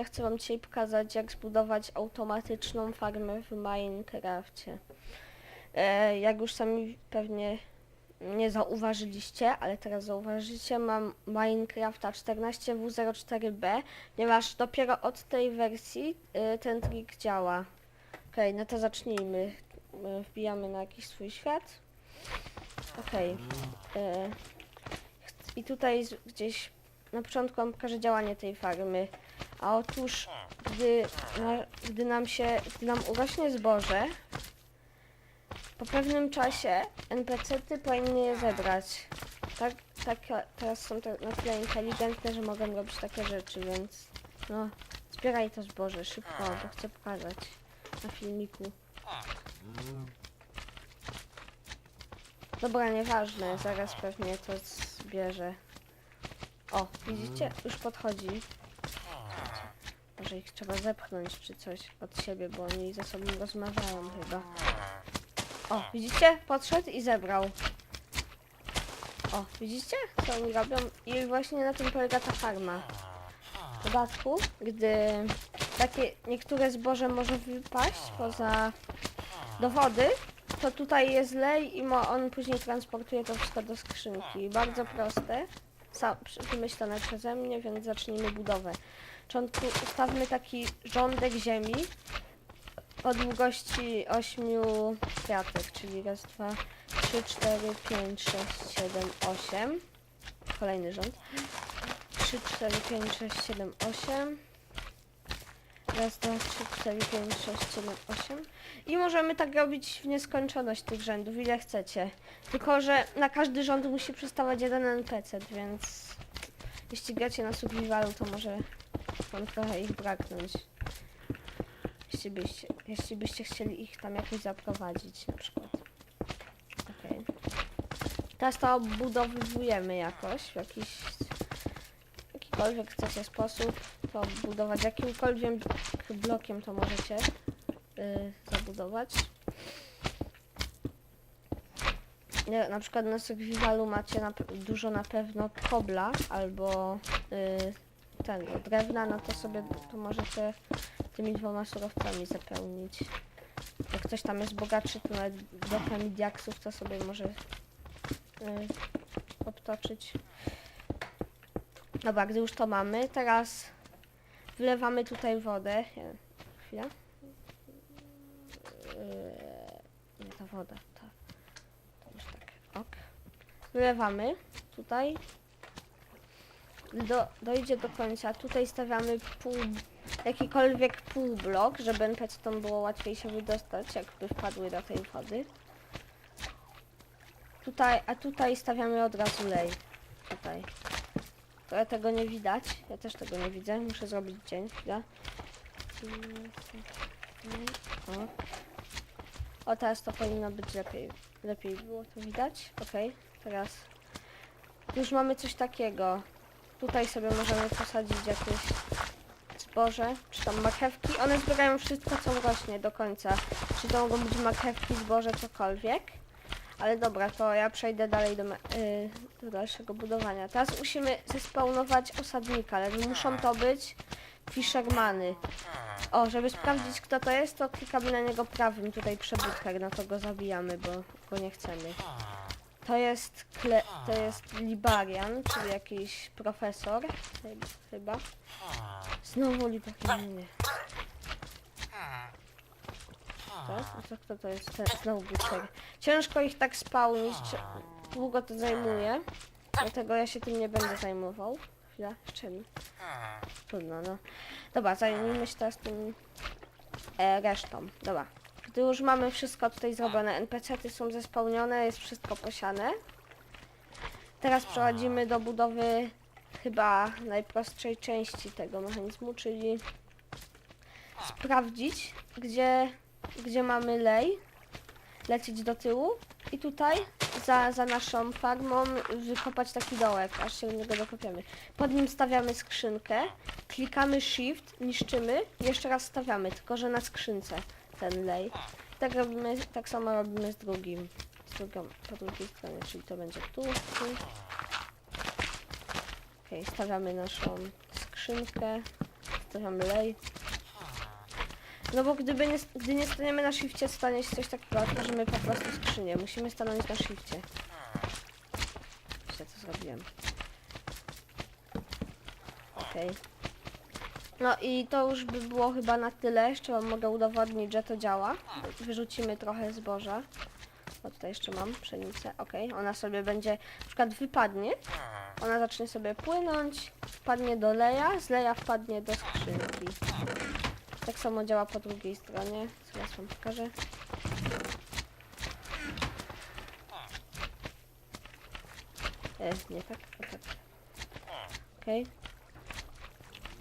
Ja chcę wam dzisiaj pokazać, jak zbudować automatyczną farmę w Minecrafcie. E, jak już sami pewnie nie zauważyliście, ale teraz zauważycie, mam Minecrafta 14w04b, ponieważ dopiero od tej wersji e, ten trik działa. Okej, no to zacznijmy. E, wbijamy na jakiś swój świat. Okej. E, ch- I tutaj gdzieś na początku wam pokażę działanie tej farmy. A otóż, gdy, gdy nam się, gdy nam urośnie zboże, po pewnym czasie NPC-ty powinny je zebrać. Tak, tak, teraz są te, na tyle inteligentne, że mogą robić takie rzeczy, więc no, zbieraj to zboże szybko, bo chcę pokazać na filmiku. Dobra, nieważne, zaraz pewnie to zbierze. O, widzicie? Już podchodzi. Może ich trzeba zepchnąć czy coś od siebie, bo oni ze sobą rozmawiają chyba. O, widzicie? Podszedł i zebrał. O, widzicie? Co oni robią? I właśnie na tym polega ta farma. W dodatku, gdy takie niektóre zboże może wypaść poza do wody, to tutaj jest lej i on później transportuje to wszystko do skrzynki. Bardzo proste, wymyślone przeze mnie, więc zacznijmy budowę. Początku ustawmy taki rządek ziemi o długości 8 kwiatek, czyli raz, dwa, trzy, cztery, pięć, sześć, siedem, osiem. Kolejny rząd. 3, 4, 5, 6, 7, 8. Raz, dwa, trzy, cztery, pięć, sześć, siedem, osiem. I możemy tak robić w nieskończoność tych rzędów, ile chcecie. Tylko, że na każdy rząd musi przystawać jeden NPC, więc jeśli gracie na survivalu, to może wam trochę ich braknąć. Jeśli byście, jeśli byście chcieli ich tam jakoś zaprowadzić na przykład. Okej. Teraz to obudowujemy jakoś, w jakiś jakikolwiek chcecie sposób to budować. Jakimkolwiek blokiem to możecie y, zabudować. Nie, na przykład na survivalu macie na, dużo na pewno kobla albo y, tego drewna, no to sobie to możecie tymi dwoma surowcami zapełnić. Jak ktoś tam jest bogatszy, to nawet blokami diaksów to sobie może y, obtoczyć. Dobra, gdy już to mamy, teraz wlewamy tutaj wodę. Chwila. Yy, Nie ta woda, ta. To już tak, ok. Wlewamy tutaj. Do, dojdzie do końca. Tutaj stawiamy pół, jakikolwiek półblok, żeby NPC-tom było łatwiej się wydostać, jakby wpadły do tej wody. Tutaj, a tutaj stawiamy od razu lej. Tutaj. Trochę tego nie widać. Ja też tego nie widzę. Muszę zrobić dzień. Chwila. O. o, teraz to powinno być lepiej. Lepiej było to widać. Okej, teraz już mamy coś takiego. Tutaj sobie możemy posadzić jakieś zboże, czy tam marchewki. One zbierają wszystko, co rośnie do końca. Czy to mogą być marchewki, zboże, cokolwiek. Ale dobra, to ja przejdę dalej do, me- y, do dalszego budowania. Teraz musimy zespawnować osadnika, ale muszą to być fishermany. O, żeby sprawdzić kto to jest, to klikamy na niego prawym tutaj przebudker, no to go zabijamy, bo go nie chcemy. To jest, kle, to jest Libarian, czyli jakiś profesor, chy- chyba. Znowu Libarian, nie. A co kto to jest? Ten, znowu Butcher. Ciężko ich tak spawnić, cie- długo to zajmuje. Dlatego ja się tym nie będę zajmował. Chwila, czym? Trudno, no. Dobra, zajmijmy się teraz tym e, resztą. Dobra. Gdy już mamy wszystko tutaj zrobione, NPC-ty są zespełnione, jest wszystko posiane. Teraz przechodzimy do budowy chyba najprostszej części tego mechanizmu, czyli sprawdzić, gdzie, gdzie mamy lej, lecieć do tyłu i tutaj za, za naszą farmą wykopać taki dołek, aż się do niego dokopiemy. Pod nim stawiamy skrzynkę, klikamy shift, niszczymy jeszcze raz stawiamy, tylko że na skrzynce ten lej. Tak robimy, tak samo robimy z drugim, z drugą, po drugiej stronie, czyli to będzie tu, tu. Okej, stawiamy naszą skrzynkę. Stawiam lej. No bo gdyby nie, gdy nie staniemy na shifcie, stanie się coś takiego, otworzymy po prostu skrzynię. Musimy stanąć na shifcie. Źle co zrobiłem. Okej. No i to już by było chyba na tyle. Jeszcze wam mogę udowodnić, że to działa. Wyrzucimy trochę zboża. O, tutaj jeszcze mam pszenicę. Okej, ona sobie będzie, na przykład wypadnie. Ona zacznie sobie płynąć, wpadnie do leja, z leja wpadnie do skrzynki. Tak samo działa po drugiej stronie. Zaraz wam pokażę. E, nie tak, o tak. Okej.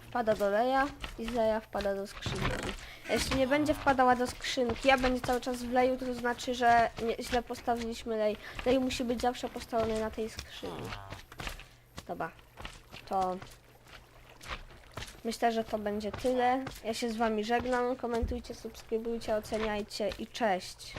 Wpada do leja i z leja wpada do skrzynki. Jeśli nie będzie wpadała do skrzynki, a będzie cały czas w leju, to znaczy, że nie, źle postawiliśmy lej. Lej musi być zawsze postawiony na tej skrzyni. Dobra, to myślę, że to będzie tyle. Ja się z wami żegnam. Komentujcie, subskrybujcie, oceniajcie i cześć.